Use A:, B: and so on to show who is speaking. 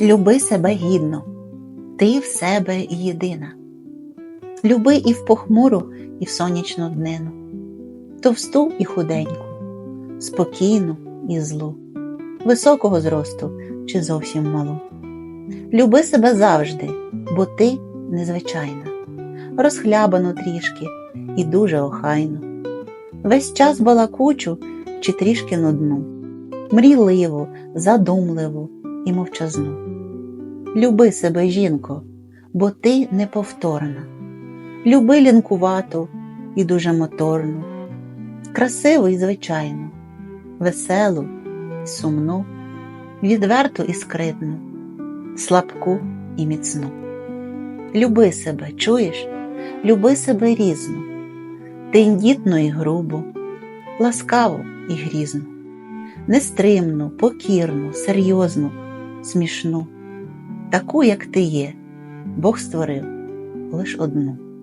A: Люби себе гідно, ти в себе єдина. Люби і в похмуру, і в сонячну днину, товсту і худеньку, спокійну і злу, високого зросту чи зовсім малу. Люби себе завжди, бо ти незвичайна, розхлябану трішки і дуже охайну. Весь час балакучу чи трішки нудну, мрійливу, задумливу і мовчазну. Люби себе, жінко, бо ти неповторна. Люби лінкувату і дуже моторну, красиву і звичайну, веселу і сумну, відверту і скритну, слабку і міцну. Люби себе, чуєш? Люби себе різну, тендітну і грубу, ласкаву і грізну, нестримну, покірну, серйозну, смішну, таку, як ти є, Бог створив лиш одну.